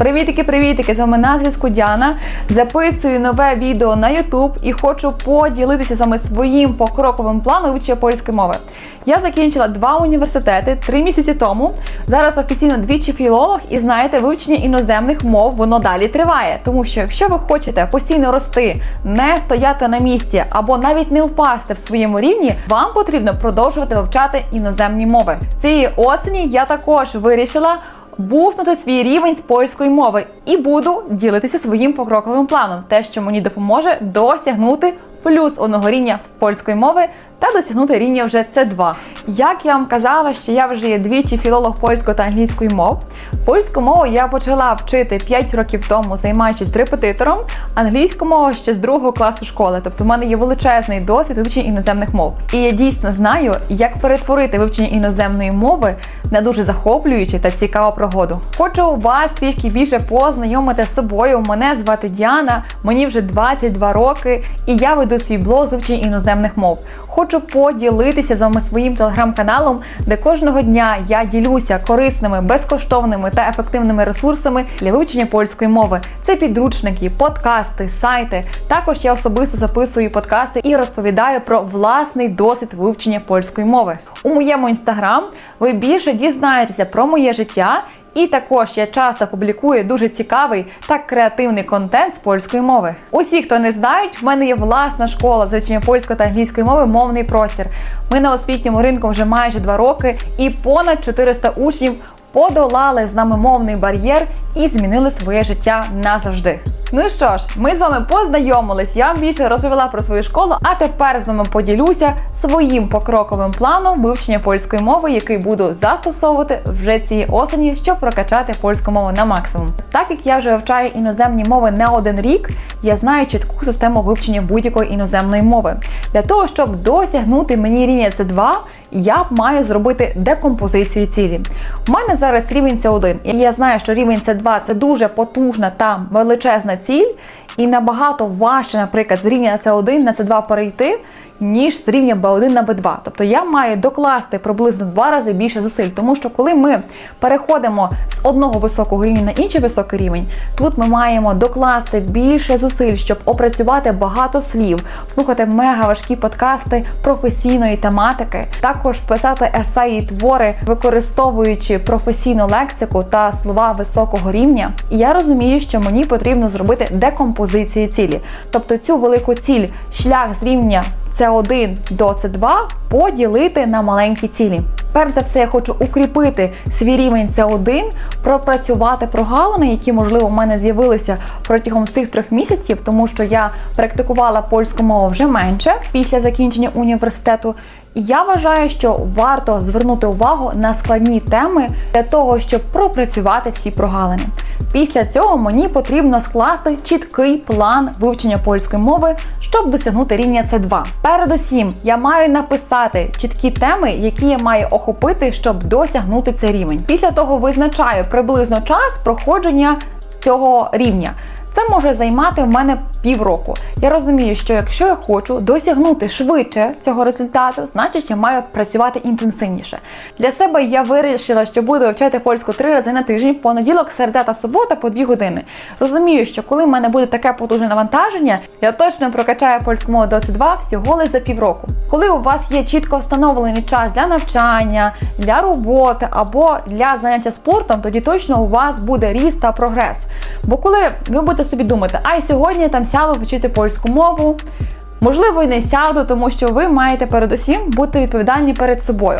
Привітики, привітики! З вами на зв'язку Діана. Записую нове відео на YouTube і хочу поділитися з вами своїм покроковим планом вивчення польської мови. Я закінчила два університети три місяці тому. Зараз офіційно двічі філолог, і знаєте, вивчення іноземних мов воно далі триває. Тому що якщо ви хочете постійно рости, не стояти на місці або навіть не впасти в своєму рівні, вам потрібно продовжувати вивчати іноземні мови. Цієї осені я також вирішила буснути свій рівень з польської мови і буду ділитися своїм покроковим планом, те, що мені допоможе досягнути плюс одного рівня з польської мови та досягнути рівня вже С2. Як я вам казала, що я вже є двічі філолог польської та англійської мов. Польську мову я почала вчити 5 років тому, займаючись репетитором, англійську мову ще з другого класу школи. Тобто в мене є величезний досвід вивчення іноземних мов. І я дійсно знаю, як перетворити вивчення іноземної мови на дуже захоплюючу та цікаву пригоду. Хочу вас трішки більше познайомити з собою. Мене звати Діана, мені вже 22 роки, і я веду свій блог з вивчення іноземних мов. Хочу поділитися з вами своїм телеграм-каналом, де кожного дня я ділюся корисними, безкоштовними та ефективними ресурсами для вивчення польської мови. Це підручники, подкасти, сайти. Також я особисто записую подкасти і розповідаю про власний досвід вивчення польської мови. У моєму інстаграм ви більше дізнаєтеся про моє життя. І також я часто публікую дуже цікавий та креативний контент з польської мови. Усі, хто не знають, в мене є власна школа з вивчення польської та англійської мови мовний простір. Ми на освітньому ринку вже майже два роки, і понад 400 учнів подолали з нами мовний бар'єр і змінили своє життя назавжди. Ну що ж, ми з вами познайомились. Я вам більше розповіла про свою школу, а тепер з вами поділюся своїм покроковим планом вивчення польської мови, який буду застосовувати вже цієї осені, щоб прокачати польську мову на максимум. Так як я вже вивчаю іноземні мови не один рік, я знаю чітку систему вивчення будь-якої іноземної мови. Для того, щоб досягнути мені рівня С2, я маю зробити декомпозицію цілі. У мене зараз рівень С1, і я знаю, що рівень С2 це дуже потужна та величезна ціль, і набагато важче, наприклад, з рівня С1 на С2 перейти. Ніж з рівня B1 на B2. Тобто я маю докласти приблизно два рази більше зусиль, тому що коли ми переходимо з одного високого рівня на інший високий рівень, тут ми маємо докласти більше зусиль, щоб опрацювати багато слів, слухати мега важкі подкасти професійної тематики, також писати есеї, твори, використовуючи професійну лексику та слова високого рівня. І я розумію, що мені потрібно зробити декомпозицію цілі, тобто цю велику ціль, шлях з рівня. С1 до С2 поділити на маленькі цілі. Перш за все, я хочу укріпити свій рівень С1, пропрацювати прогалини, які, можливо, в мене з'явилися протягом цих трьох місяців, тому що я практикувала польську мову вже менше після закінчення університету. І я вважаю, що варто звернути увагу на складні теми для того, щоб пропрацювати всі прогалини. Після цього мені потрібно скласти чіткий план вивчення польської мови, щоб досягнути рівня С2. Передусім, я маю написати чіткі теми, які я маю охопити, щоб досягнути цей рівень. Після того визначаю приблизно час проходження цього рівня. Це може займати в мене півроку. Я розумію, що якщо я хочу досягнути швидше цього результату, значить я маю працювати інтенсивніше. Для себе я вирішила, що буду вивчати польську три рази на тиждень, понеділок, середа та субота по дві години. Розумію, що коли в мене буде таке потужне навантаження, я точно прокачаю польську мову до С2 всього лише за півроку. Коли у вас є чітко встановлений час для навчання, для роботи або для заняття спортом, тоді точно у вас буде ріст та прогрес. Бо коли ви будете собі думати, ай сьогодні там сяду вчити польську мову. Можливо, і не сяду, тому що ви маєте передусім бути відповідальні перед собою.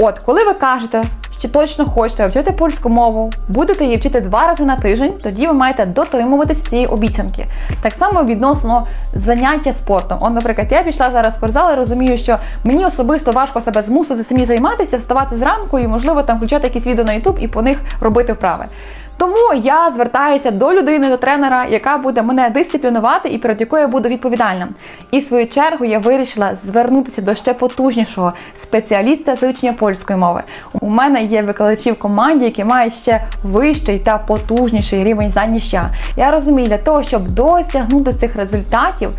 От, коли ви кажете, що точно хочете вчити польську мову, будете її вчити два рази на тиждень, тоді ви маєте дотримуватись цієї обіцянки. Так само відносно заняття спортом. От, наприклад, я пішла зараз в спортзал і розумію, що мені особисто важко себе змусити самі займатися, вставати зранку і, можливо, там включати якісь відео на YouTube і по них робити вправи. Тому я звертаюся до людини, до тренера, яка буде мене дисциплінувати і перед якою я буду відповідальна. І в свою чергу я вирішила звернутися до ще потужнішого спеціаліста з вивчення польської мови. У мене є викладачі в команді, які мають ще вищий та потужніший рівень знань, ніж я. Я розумію, для того, щоб досягнути цих результатів.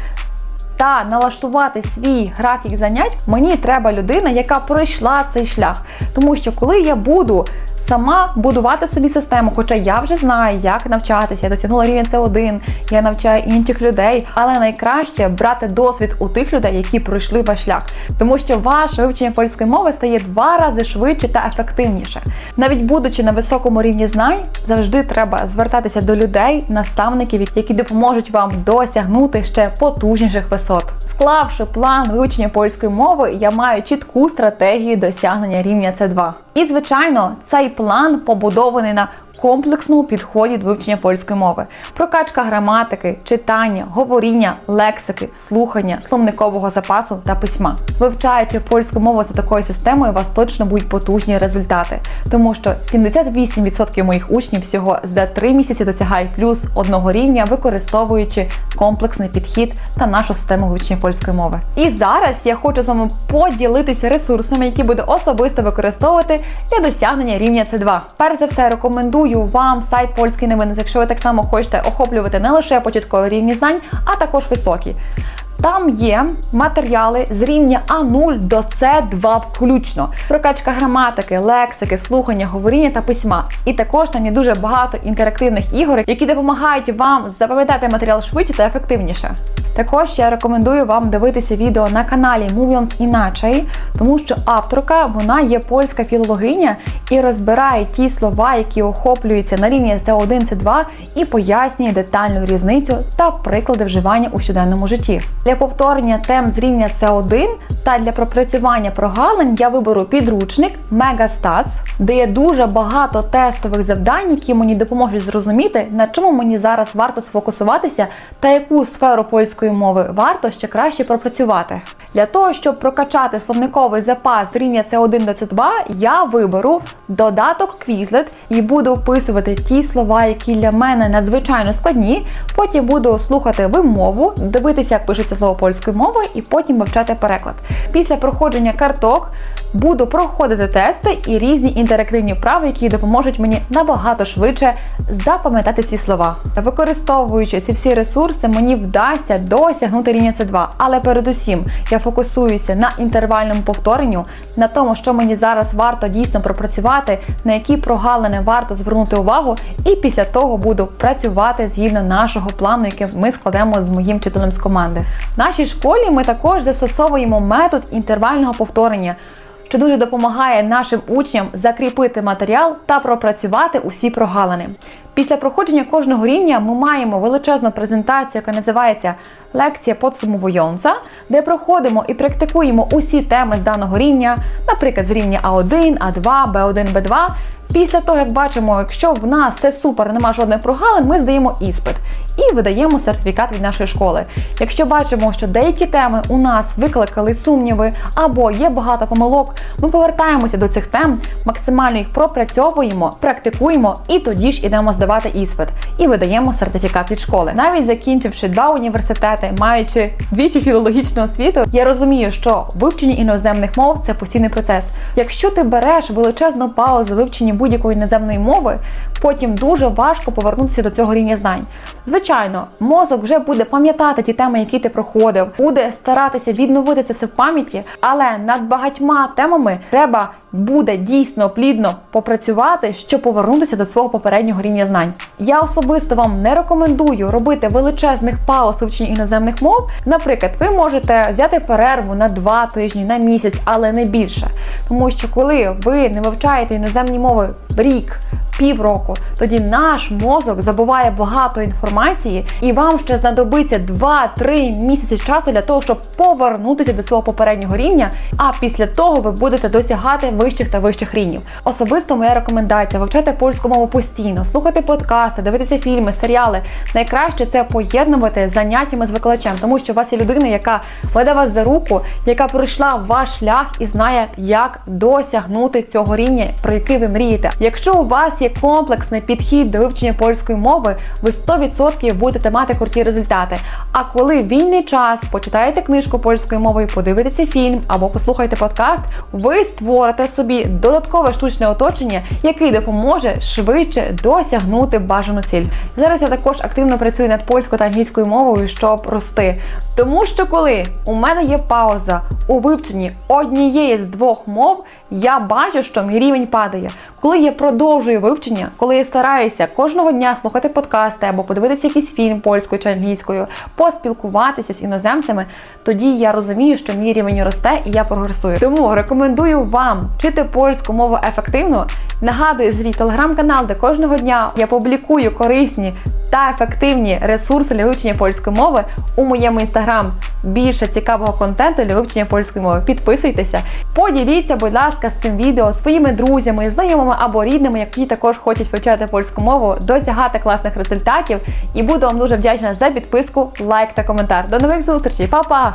Та налаштувати свій графік занять мені треба людина, яка пройшла цей шлях. Тому що коли я буду сама будувати собі систему. Хоча я вже знаю, як навчатися. Я досягнула рівень С1, я навчаю інших людей. Але найкраще брати досвід у тих людей, які пройшли ваш шлях, тому що ваше вивчення польської мови стає два рази швидше та ефективніше. Навіть будучи на високому рівні знань, завжди треба звертатися до людей, наставників, які допоможуть вам досягнути ще потужніших висот. Склавши план вивчення польської мови, я маю чітку стратегію досягнення рівня С2. І звичайно, цей план побудований на комплексному підході до вивчення польської мови, прокачка граматики, читання, говоріння, лексики, слухання, словникового запасу та письма. Вивчаючи польську мову за такою системою, у вас точно будуть потужні результати, тому що 78% моїх учнів всього за 3 місяці досягають плюс одного рівня, використовуючи комплексний підхід та нашу систему вивчення польської мови. І зараз я хочу з вами поділитися ресурсами, які буду особисто використовувати для досягнення рівня С2. Перш за все, рекомендую вам сайт польський новини, якщо ви так само хочете охоплювати не лише початкові рівні знань, а також високі. Там є матеріали з рівня А0 до С2 включно. Прокачка граматики, лексики, слухання, говоріння та письма. І також там є дуже багато інтерактивних ігор, які допомагають вам запам'ятати матеріал швидше та ефективніше. Також я рекомендую вам дивитися відео на каналі Movions Іначай, тому що авторка вона є польська філологиня і розбирає ті слова, які охоплюються на рівні С1, С2 і пояснює детальну різницю та приклади вживання у щоденному житті. Для повторення тем з рівня С1 та для пропрацювання прогалин я виберу підручник Megastats, де є дуже багато тестових завдань, які мені допоможуть зрозуміти, на чому мені зараз варто сфокусуватися та яку сферу польської мови варто ще краще пропрацювати. Для того, щоб прокачати словниковий запас рівня c 1 до c 2 я виберу додаток Quizlet і буду вписувати ті слова, які для мене надзвичайно складні. Потім буду слухати вимову, дивитися, як пишеться слово польською мовою, і потім вивчати переклад. Після проходження карток буду проходити тести і різні інтерактивні вправи, які допоможуть мені набагато швидше запам'ятати ці слова. Використовуючи ці всі ресурси, мені вдасться досягнути рівня С2. Але передусім я фокусуюся на інтервальному повторенню, на тому, що мені зараз варто дійсно пропрацювати, на які прогалини варто звернути увагу, і після того буду працювати згідно нашого плану, який ми складемо з моїм вчителем з команди. В нашій школі ми також застосовуємо метод інтервального повторення що дуже допомагає нашим учням закріпити матеріал та пропрацювати усі прогалини. Після проходження кожного рівня ми маємо величезну презентацію, яка називається Лекція подсумовуйонца, де проходимо і практикуємо усі теми з даного рівня, наприклад, з рівня А1, А2, Б1, Б2. Після того, як бачимо, якщо в нас все супер, нема жодних прогалин, ми здаємо іспит і видаємо сертифікат від нашої школи. Якщо бачимо, що деякі теми у нас викликали сумніви або є багато помилок, ми повертаємося до цих тем, максимально їх пропрацьовуємо, практикуємо і тоді ж ідемо здавати іспит і видаємо сертифікат від школи. Навіть закінчивши два університети, маючи двічі філологічну освіту, я розумію, що вивчення іноземних мов це постійний процес. Якщо ти береш величезну паузу вивчення будь-якої іноземної мови, потім дуже важко повернутися до цього рівня знань. Звичайно, мозок вже буде пам'ятати ті теми, які ти проходив, буде старатися відновити це все в пам'яті, але над багатьма темами треба буде дійсно плідно попрацювати, щоб повернутися до свого попереднього рівня знань. Я особисто вам не рекомендую робити величезних пауз у іноземних мов. Наприклад, ви можете взяти перерву на два тижні, на місяць, але не більше. Тому що коли ви не вивчаєте іноземні мови рік, півроку, тоді наш мозок забуває багато інформації, і вам ще знадобиться 2-3 місяці часу для того, щоб повернутися до свого попереднього рівня. А після того ви будете досягати вищих та вищих рівнів. Особисто моя рекомендація вивчати польську мову постійно, слухати подкасти, дивитися фільми, серіали. Найкраще це поєднувати з заняттями з викладачем, тому що у вас є людина, яка веде вас за руку, яка пройшла ваш шлях і знає, як досягнути цього рівня, про який ви мрієте. Якщо у вас є комплексний підхід до вивчення польської мови, ви 100% будете мати круті результати. А коли вільний час почитаєте книжку польською мовою, подивитеся фільм або послухаєте подкаст, ви створите собі додаткове штучне оточення, яке допоможе швидше досягнути бажану ціль. Зараз я також активно працюю над польською та англійською мовою, щоб рости. Тому що коли у мене є пауза у вивченні однієї з двох мов, я бачу, що мій рівень падає. Коли я продовжую вивчення, коли я стараюся кожного дня слухати подкасти або подивитися якийсь фільм польською чи англійською, поспілкуватися з іноземцями, тоді я розумію, що мій рівень росте і я прогресую. Тому рекомендую вам вчити польську мову ефективно. Нагадую свій телеграм-канал, де кожного дня я публікую корисні та ефективні ресурси для вивчення польської мови у моєму інстаграм. Більше цікавого контенту для вивчення польської мови. Підписуйтеся, поділіться, будь ласка, з цим відео своїми друзями, знайомими або рідними, які також хочуть вивчати польську мову, досягати класних результатів. І буду вам дуже вдячна за підписку, лайк та коментар. До нових зустрічей, Па-па!